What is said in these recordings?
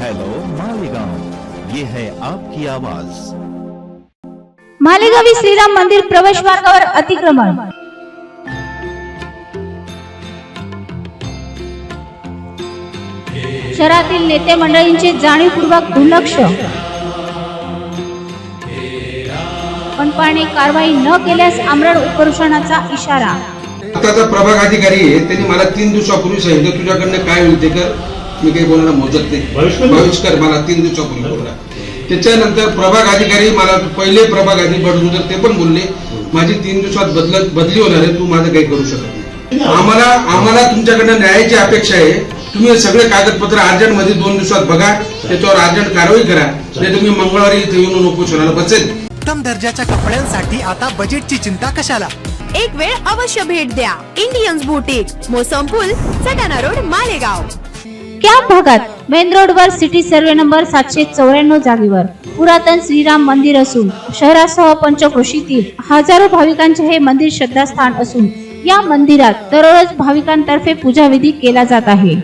Hello Malegaon ये है आपकी आवाज. मालेगावी श्रीराम मंदिर प्रवेश मार्गावर अतिक्रमण. शहरातील नेते मंडळींचे जाणीवपूर्वक दुर्लक्ष. मनपाने कारवाई न केल्यास आमरण उपोषणाचा इशारा. आताचा प्रभाग अधिकारी आहे त्यांनी मला तीन दिवसापूर्वी सांगितलं तुझ्याकडनं काय होईल ते कर. मी काही कोणाला मोजत नाही. भविष्कर मला तीन दिवसापूर्वी बोलला. त्याच्यानंतर प्रभाग अधिकारी मला पहिले प्रभाग अधिकारी ते पण बोलले माझी तीन दिवसात बदल बदली होणार आहे तू माझं काही करू शकत नाही. आम्हाला आम्हाला तुमच्याकडनं न्यायाची अपेक्षा आहे. तुम्ही सगळे कागदपत्र अर्जंटमध्ये दोन दिवसात बघा त्याच्यावर अर्जंट कारवाई करा. नाही तुम्ही मंगळवारी इथे येऊन उपोषणाला बसेल. उत्तम दर्जाच्या कपड्यांसाठी आता बजेटची चिंता कशाला? एक वेळ अवश्य भेट द्या. इंडियन्स बुटीक मोसंपूल सटाणा रोड मालेगाव. कॅम्प भागात मेन रोड वर सिटी सर्वे नंबर सातशे चौऱ्याण्णव जागेवर. पुरातन श्रीराम मंदिर असून शहरासह पंचक्रोशीतील हजारो भाविकांचे हे मंदिर श्रद्धास्थान असून या मंदिरात दररोज भाविकांतर्फे पूजाविधी केला जात आहे.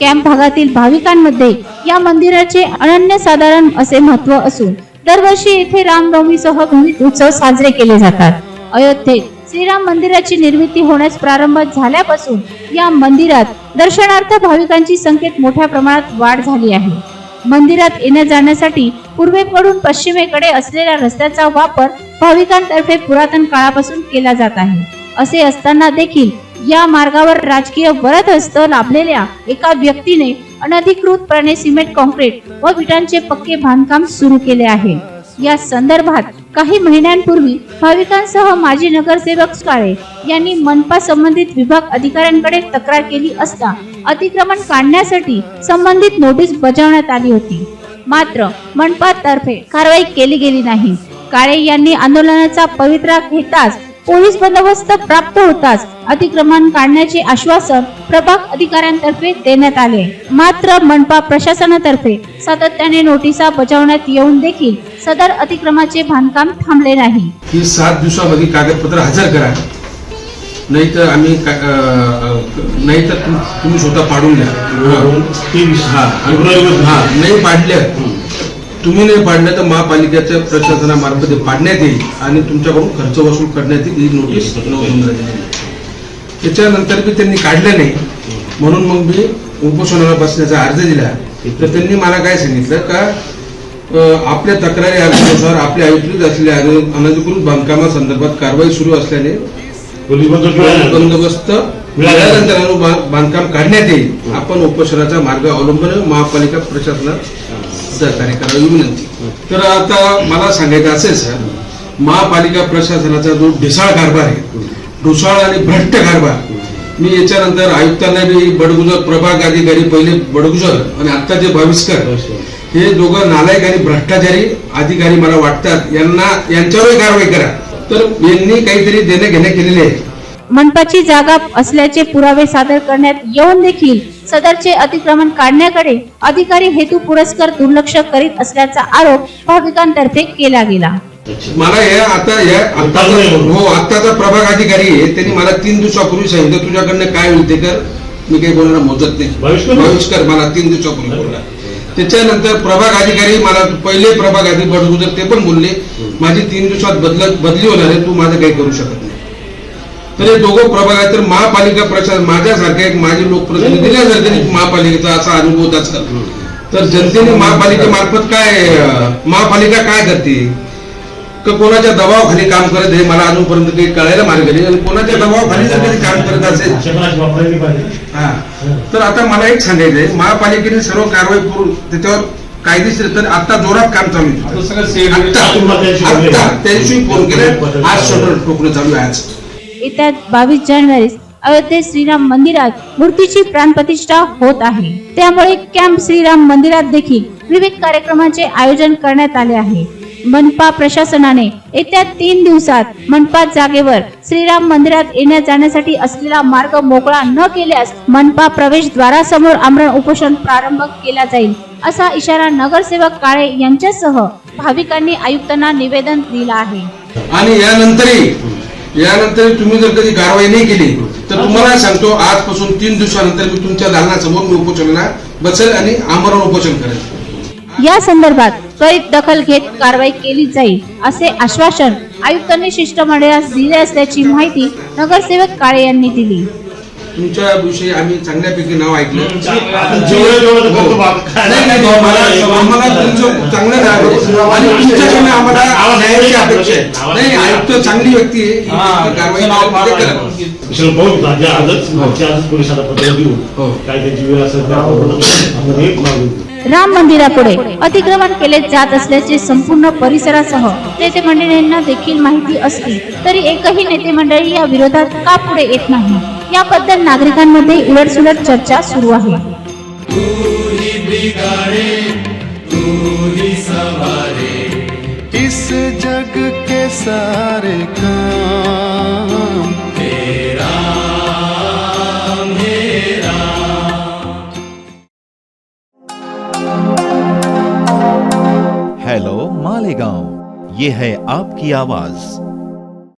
कॅम्प भागातील भाविकांमध्ये या मंदिराचे अनन्यसाधारण असे महत्त्व असून दरवर्षी येथे रामनवमीसह विविध उत्सव साजरे केले जातात. अयोध्येत श्रीराम मंदिराची निर्मिती होण्यास प्रारंभ झाल्यापासून या मंदिरात दर्शनार्थ भाविकांची संख्येत मोठ्या प्रमाणात वाढ झाली आहे. मंदिरात येण्या जाण्यासाठी पूर्वेकडून पश्चिमेकडे असलेल्या रस्त्याचा वापर भाविकांतर्फे पुरातन काळापासून केला जात आहे. असे असताना देखील या मार्गावर राजकीय वरद हस्त लाभलेल्या एका व्यक्तीने अनधिकृतपणे सिमेंट कॉन्क्रीट व विटांचे पक्के बांधकाम सुरू केले आहे. या संदर्भात काही महिन्यांपूर्वी भाविकांसह माजी नगरसेवक काळे यांनी मनपा संबंधित विभाग अधिकाऱ्यांकडे तक्रार केली असता अतिक्रमण काढण्यासाठी संबंधित नोटीस बजावण्यात आली होती. मात्र मनपातर्फे कारवाई केली गेली नाही. काळे यांनी आंदोलनाचा पवित्रा घेताच पोलीस बंदोबस्त प्राप्त होताच अतिक्रमण काढण्याचे आश्वासन प्रभाग अधिकाऱ्यांतर्फे देण्यात आले. मात्र मनपा प्रशासनातर्फे सातत्याने नोटिसा बजावण्यात येऊन देखील सदर अतिक्रमाचे बांधकाम थांबले नाही. की सात दिवसामध्ये कागदपत्र हजर करा. नाही तर आम्ही नाही तर तुम- तुम्ही स्वतः पाडून द्या. हा. हा नाही पाडल्या तुम्ही नाही पाडल्या तर महापालिकेच्या प्रशासनामार्फत पाडण्यात येईल आणि तुमच्याकडून खर्च वसूल करण्यात येईल ही नोटीस. त्याच्यानंतर बी त्यांनी काढलं नाही. म्हणून मग मी उपोषणाला बसण्याचा अर्ज दिला. तर त्यांनी मला काय सांगितलं का आपल्या तक्रारी अर्जानुसार आपल्या आयुक्त असलेल्या अन- अनधिकृत बांधकामासंदर्भात कारवाई सुरू असल्याने बंदोबस्त मिळाल्यानंतर बांधकाम काढण्यात येईल. आपण उपोषणाचा मार्ग अवलंबून महापालिका प्रशासनात सहकार्य करावी विनंती. तर आता मला सांगायचं असेल सर महापालिका प्रशासनाचा जो ढिसाळ कारभार आहे ढुसाळ आणि भ्रष्ट कारभार मी याच्यानंतर आयुक्तांना मी बडगुजर प्रभाग अधिकारी पहिले बडगुजर आणि आत्ता जे भाविस्कर हे दोघं नालायक आणि भ्रष्टाचारी अधिकारी मला वाटतात यांना यांच्यावरही कारवाई करा. तर यांनी काहीतरी देणे घेणे केलेले आहे. मनपाची जागा असल्याचे पुरावे सादर करण्यात येऊन देखील सदरचे अतिक्रमण काढण्याकडे अधिकारी हेतू पुरस्कर दुर्लक्ष करीत असल्याचा आरोप भाविकांतर्फे केला गेला. मला हे आता या आत्ताचा हो आत्ताचा प्रभाग अधिकारी आहे त्यांनी मला तीन दिवसापूर्वी सांगितलं तुझ्याकडनं काय होईल ते कर. मी काही कोणाला मोजत नाही. भविष्कर? भविष्कर मला तीन दिवसापूर्वी बोलला. त्याच्यानंतर प्रभाग अधिकारी मला पहिले प्रभाग अधिकारी बडगुजर ते पण बोलले माझी तीन दिवसात बदल बदली होणार आहे तू माझं काही करू शकत नाही. तर हे दोघं प्रभाग आहेत. तर महापालिका प्रशासन माझ्यासारख्या एक माझे लोकप्रतिनिधीला जर त्यांनी महापालिकेचा असा अनुभव त्याचा तर जनतेने महापालिकेमार्फत काय महापालिका काय करते? का कोणाच्या दबावाखाली काम करत हे मला अजूनपर्यंत काही कळायला मार्ग नाही. आणि कोणाच्या दबावाखाली जर कधी काम करत असेल? हा. तर आता मला एक सांगायचंय महापालिकेने सर्व कारवाई करून त्याच्यावर कायदेशीर तर आता जोरात काम चालू आहे. त्यादिवशी फोन केला. आज शटर ठोकणं चालू आहे आज. येत्या बावीस जानेवारी अयोध्येत श्रीराम मंदिरात मूर्तीची प्राणप्रतिष्ठा होत आहे. त्यामुळे कॅम्प श्रीराम मंदिरात देखील विविध कार्यक्रमाचे आयोजन करण्यात आले आहे. मनपा प्रशासनाने येत्या तीन दिवसात मनपा जागेवर श्रीराम मंदिरात येण्या जाण्यासाठी असलेला मार्ग मोकळा न केल्यास मनपा प्रवेशद्वारासमोर आमरण उपोषण प्रारंभ केला जाईल असा इशारा नगरसेवक काळे यांच्यासह भाविकांनी आयुक्तांना निवेदन दिलं आहे. आणि यानंतरही यानंतर तुम्ही जर कधी कारवाई नाही केली तर तुम्हाला सांगतो आजपासून तीन दिवसानंतर मी तुमच्या दालनासमोर मी उपोषणाला बसेल आणि आमरण उपोषण करेल. या संदर्भात त्वरित दखल घेत कारवाई केली जाईल असे आश्वासन आयुक्तांनी शिष्टमंडळास दिले असल्याची माहिती नगरसेवक काळे यांनी दिली. तुमच्या विषयी आम्ही चांगल्यापैकी नाव ऐकलं. आता जेवढं जेवढं करतो बा- काय नाही, नाही, नाही, आम्हाला आम्हाला तुमचं चांगलं राहावं आणि तुमच्याकडनं आम्हाला न्यायाची अपेक्षा आहे. नाही आयुक्त चांगली व्यक्ती आहे. व्यक्ती कारवाई करेल, ते करेल. विशाल भाऊ ताज्या आजच मागच्या आजच पोलिसाला पत्र. देऊ काय त्याची वेळ असेल त्या आपण मागू राम मंदिरापुढे अतिक्रमण केले जात असल्याचे संपूर्ण परिसरासह नेते मंडळींना देखील माहिती असली तरी एकही नेते मंडळी या विरोधात का पुढे येत नाही? याबद्दल नागरिकांमध्ये उलटसुलट चर्चा सुरू आहे. इस जग के सारे काम। हेलो मालेगांव ये है आपकी आवाज़।